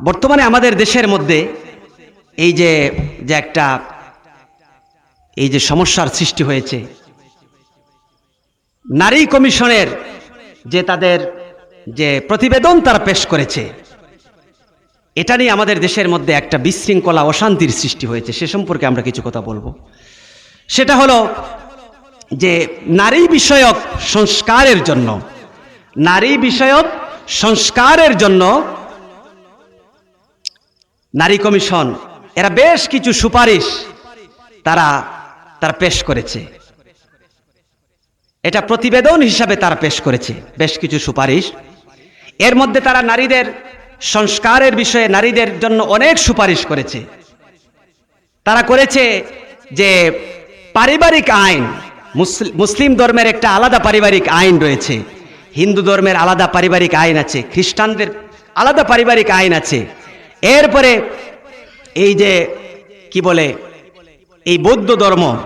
বর্তমানে আমাদের দেশের মধ্যে এই যে যে একটা, এই যে সমস্যার সৃষ্টি হয়েছে, নারী কমিশনের যে তাদের যে প্রতিবেদন তারা পেশ করেছে, এটা নিয়ে আমাদের দেশের মধ্যে একটা বিশৃঙ্খলা, অশান্তির সৃষ্টি হয়েছে, সে সম্পর্কে আমরা কিছু কথা বলব। সেটা হলো যে, নারী বিষয়ক সংস্কারের জন্য, নারী বিষয়ক সংস্কারের জন্য নারী কমিশন, এরা বেশ কিছু সুপারিশ তারা তারা পেশ করেছে। এটা প্রতিবেদন হিসাবে তারা পেশ করেছে, বেশ কিছু সুপারিশ। এর মধ্যে তারা নারীদের সংস্কারের বিষয়ে নারীদের জন্য অনেক সুপারিশ করেছে। তারা করেছে যে পারিবারিক আইন, মুসল- মুসলিম ধর্মের একটা আলাদা পারিবারিক আইন রয়েছে। হিন্দু ধর্মের আলাদা পারিবারিক আইন আছে, খ্রিস্টানদের আলাদা পারিবারিক আইন আছে। এরপরে এই যে, কি বলে, এই বৌদ্ধ ধর্ম,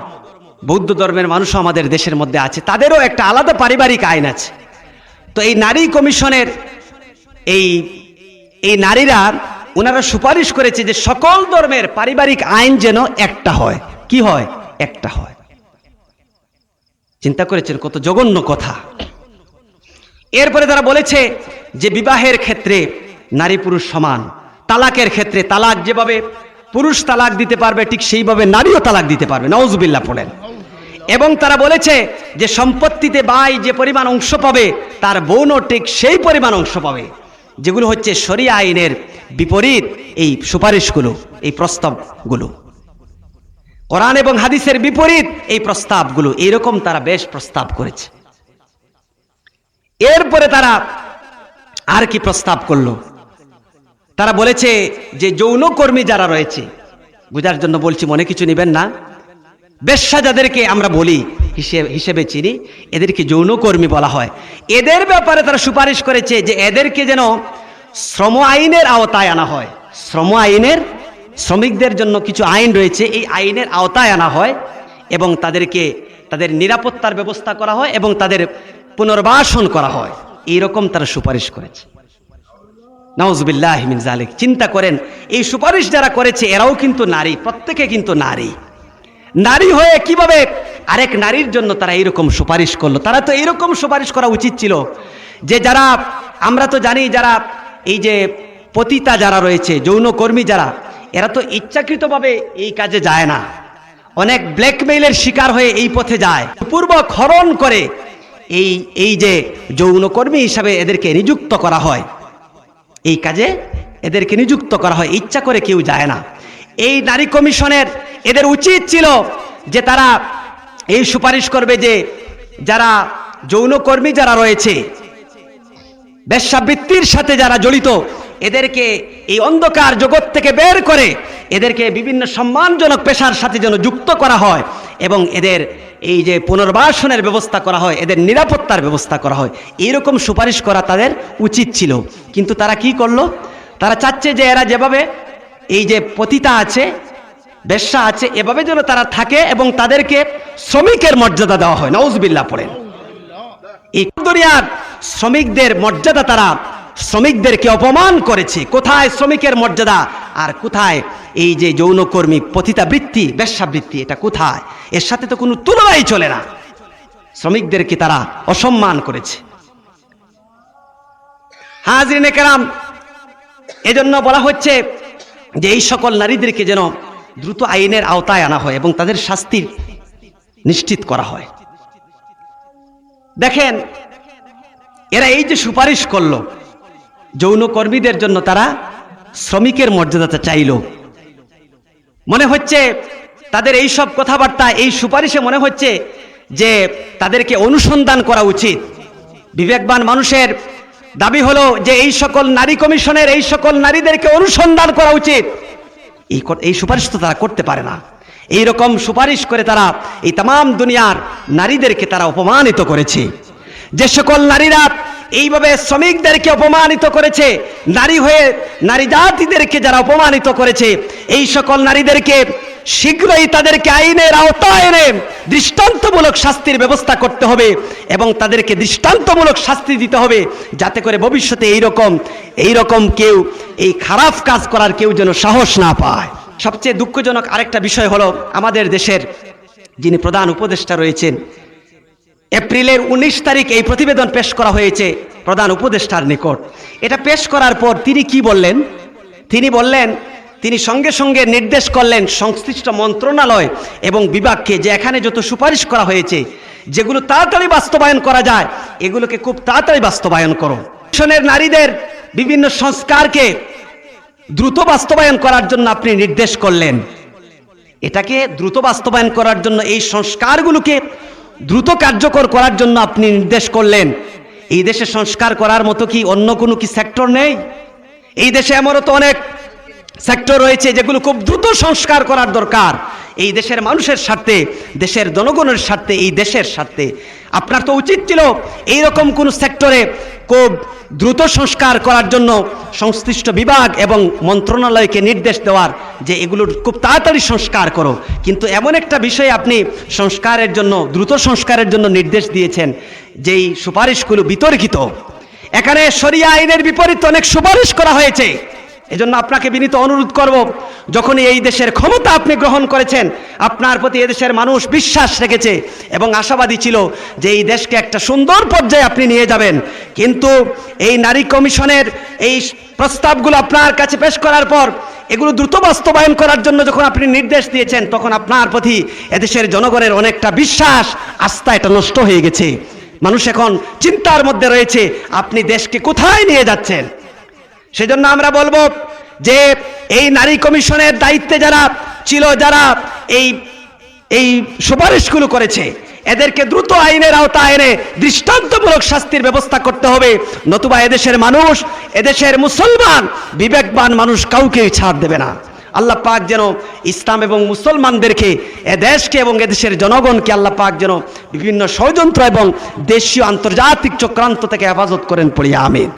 বৌদ্ধ ধর্মের মানুষও আমাদের দেশের মধ্যে আছে, তাদেরও একটা আলাদা পারিবারিক আইন আছে। তো এই নারী কমিশনের এই এই নারীরা ওনারা সুপারিশ করেছে যে সকল ধর্মের পারিবারিক আইন যেন একটা হয়। কি হয়? একটা হয়। চিন্তা করেছেন? কত জঘন্য কথা। এরপরে তারা বলেছে যে বিবাহের ক্ষেত্রে নারী পুরুষ সমান। তালাকের ক্ষেত্রে তালাক যেভাবে পুরুষ তালাক দিতে পারবে, ঠিক সেইভাবে নারীও তালাক দিতে পারবে। নওজবিল্লা পড়েন। এবং তারা বলেছে যে সম্পত্তিতে বাই যে পরিমাণ অংশ পাবে, তার বোনও ঠিক সেই পরিমাণ অংশ পাবে। যেগুলো হচ্ছে শরিয়া আইনের বিপরীত এই সুপারিশগুলো, এই প্রস্তাবগুলো। কোরআন এবং হাদিসের বিপরীত এই প্রস্তাবগুলো, এইরকম তারা বেশ প্রস্তাব করেছে। এরপরে তারা আর কি প্রস্তাব করল? তারা বলেছে যে যৌনকর্মী যারা রয়েছে, বোঝার জন্য বলছি মনে কিছু নেবেন না। বেশ্যা যাদেরকে আমরা বলি হিসেবে হিসেবে চিনি, এদেরকে যৌনকর্মী বলা হয়। এদের ব্যাপারে তারা সুপারিশ করেছে যে এদেরকে যেন শ্রম আইনের আওতায় আনা হয়। শ্রম আইনের, শ্রমিকদের জন্য কিছু আইন রয়েছে, এই আইনের আওতায় আনা হয় এবং তাদেরকে, তাদের নিরাপত্তার ব্যবস্থা করা হয় এবং তাদের পুনর্বাসন করা হয়। এইরকম তারা সুপারিশ করেছে। নওজবিল্লাহ মিন জালিক চিন্তা করেন, এই সুপারিশ যারা করেছে, এরাও কিন্তু নারী, প্রত্যেকে কিন্তু নারী। নারী হয়ে কীভাবে আরেক নারীর জন্য তারা এইরকম সুপারিশ করল? তারা তো এইরকম সুপারিশ করা উচিত ছিল যে যারা, আমরা তো জানি যারা এই যে পতিতা যারা রয়েছে, যৌনকর্মী যারা, এরা তো ইচ্ছাকৃতভাবে এই কাজে যায় না। অনেক ব্ল্যাকমেইলের শিকার হয়ে এই পথে যায়। পূর্ব খরণ করে এই এই যে যৌনকর্মী হিসাবে এদেরকে নিযুক্ত করা হয়। এই কাজে এদেরকে নিযুক্ত করা হয়। ইচ্ছা করে কেউ যায় না। এই নারী কমিশনের এদের উচিত ছিল যে তারা এই সুপারিশ করবে যে যারা যৌনকর্মী যারা রয়েছে, বেশ্যাবৃত্তির সাথে যারা জড়িত, এদেরকে এই অন্ধকার জগৎ থেকে বের করে এদেরকে বিভিন্ন সম্মানজনক পেশার সাথে যেন যুক্ত করা হয়। এবং এদের এই যে পুনর্বাসনের ব্যবস্থা করা হয়, এদের নিরাপত্তার ব্যবস্থা করা হয়, এইরকম সুপারিশ করা তাদের উচিত ছিল। কিন্তু তারা কি করল? তারা চাচ্ছে যে এরা যেভাবে এই যে পতিতা আছে, বেশ্যা আছে, এভাবে যেন তারা থাকে এবং তাদেরকে শ্রমিকের মর্যাদা দেওয়া হয়। নওজবিল্লা পড়েন। এই দুনিয়ার শ্রমিকদের মর্যাদা তারা শ্রমিকদেরকে অপমান করেছে। কোথায় শ্রমিকের মর্যাদা? আর কোথায় এই যে যৌনকর্মী পতিতাবৃত্তি, বেশ্যাবৃত্তি, এটা কোথায়? এর সাথে তো কোনো তুলনাই চলে না। শ্রমিকদেরকে তারা অসম্মান করেছে। হাজরিনে কেরাম, এজন্য বলা হচ্ছে যে এই সকল নারীদেরকে যেন দ্রুত আইনের আওতায় আনা হয় এবং তাদের শাস্তির নিশ্চিত করা হয়। দেখেন, এরা এই যে সুপারিশ করল যৌনকর্মীদের জন্য তারা শ্রমিকের মর্যাদাটা চাইল। মনে হচ্ছে তাদের এই সব কথাবার্তা, এই সুপারিশে মনে হচ্ছে যে তাদেরকে অনুসন্ধান করা উচিত। বিবেকবান মানুষের দাবি হলো যে এই সকল নারী কমিশনের, এই সকল নারীদেরকে অনুসন্ধান করা উচিত। এই এই সুপারিশ তো তারা করতে পারে না। এই রকম সুপারিশ করে তারা এই তাম দুনিয়ার নারীদেরকে তারা অপমানিত করেছে। যে সকল নারীরা এইভাবে শ্রমিকদেরকে অপমানিত করেছে, নারী হয়ে, নারী জাতিদেরকে যারা অপমানিত করেছে, এই সকল নারীদেরকে শীঘ্রই তাদেরকে আইনের আওতায় এনে দৃষ্টান্তমূলক শাস্তির ব্যবস্থা করতে হবে এবং তাদেরকে দৃষ্টান্তমূলক শাস্তি দিতে হবে যাতে করে ভবিষ্যতে এই রকম এই রকম কেউ, এই খারাপ কাজ করার কেউ যেন সাহস না পায়। সবচেয়ে দুঃখজনক আরেকটা বিষয় হলো আমাদের দেশের যিনি প্রধান উপদেষ্টা রয়েছেন এপ্রিলের উনিশ তারিখ এই প্রতিবেদন পেশ করা হয়েছে প্রধান উপদেষ্টার নিকট। এটা পেশ করার পর তিনি কি বললেন? তিনি বললেন, তিনি সঙ্গে সঙ্গে নির্দেশ করলেন সংশ্লিষ্ট মন্ত্রণালয় এবং বিভাগকে যে এখানে যত সুপারিশ করা হয়েছে, যেগুলো তাড়াতাড়ি বাস্তবায়ন করা যায়, এগুলোকে খুব তাড়াতাড়ি বাস্তবায়ন করো। মিশনের নারীদের বিভিন্ন সংস্কারকে দ্রুত বাস্তবায়ন করার জন্য আপনি নির্দেশ করলেন। এটাকে দ্রুত বাস্তবায়ন করার জন্য এই সংস্কারগুলোকে দ্রুত কার্যকর করার জন্য আপনি নির্দেশ করলেন। এই দেশে সংস্কার করার মতো কি অন্য কোনো কি সেক্টর নেই? এই দেশে আমারও তো অনেক সেক্টর রয়েছে যেগুলো খুব দ্রুত সংস্কার করার দরকার। এই দেশের মানুষের স্বার্থে, দেশের জনগণের স্বার্থে, এই দেশের স্বার্থে। আপনার তো উচিত ছিল এইরকম কোন সেক্টরে খুব দ্রুত সংস্কার করার জন্য সংশ্লিষ্ট বিভাগ এবং মন্ত্রণালয়কে নির্দেশ দেওয়ার যে এগুলোর খুব তাড়াতাড়ি সংস্কার করো। কিন্তু এমন একটা বিষয়ে আপনি সংস্কারের জন্য, দ্রুত সংস্কারের জন্য নির্দেশ দিয়েছেন, যেই সুপারিশগুলো বিতর্কিত। এখানে সরিয়া আইনের বিপরীতে অনেক সুপারিশ করা হয়েছে। এজন্য আপনাকে বিনীত অনুরোধ করব যখন এই দেশের ক্ষমতা আপনি গ্রহণ করেছেন, আপনার প্রতি এদেশের মানুষ বিশ্বাস রেখেছে এবং আশাবাদী ছিল যে এই দেশকে একটা সুন্দর পর্যায়ে আপনি নিয়ে যাবেন। কিন্তু এই নারী কমিশনের এই প্রস্তাবগুলো আপনার কাছে পেশ করার পর, এগুলো দ্রুত বাস্তবায়ন করার জন্য যখন আপনি নির্দেশ দিয়েছেন, তখন আপনার প্রতি এদেশের জনগণের অনেকটা বিশ্বাস, আস্থা এটা নষ্ট হয়ে গেছে। মানুষ এখন চিন্তার মধ্যে রয়েছে, আপনি দেশকে কোথায় নিয়ে যাচ্ছেন? সেজন্য আমরা বলব যে এই নারী কমিশনের দায়িত্বে যারা ছিল, যারা এই এই সুপারিশগুলো করেছে, এদেরকে দ্রুত আইনের আওতা এনে দৃষ্টান্তমূলক শাস্তির ব্যবস্থা করতে হবে। নতুবা এদেশের মানুষ, এদেশের মুসলমান, বিবেকবান মানুষ কাউকেই ছাড় দেবে না। আল্লাহ পাক যেন ইসলাম এবং মুসলমানদেরকে, এ দেশকে এবং এদেশের জনগণকে আল্লাহ পাক যেন বিভিন্ন ষড়যন্ত্র এবং দেশীয় আন্তর্জাতিক চক্রান্ত থেকে হেফাজত করেন পড়িয়া, আমিন।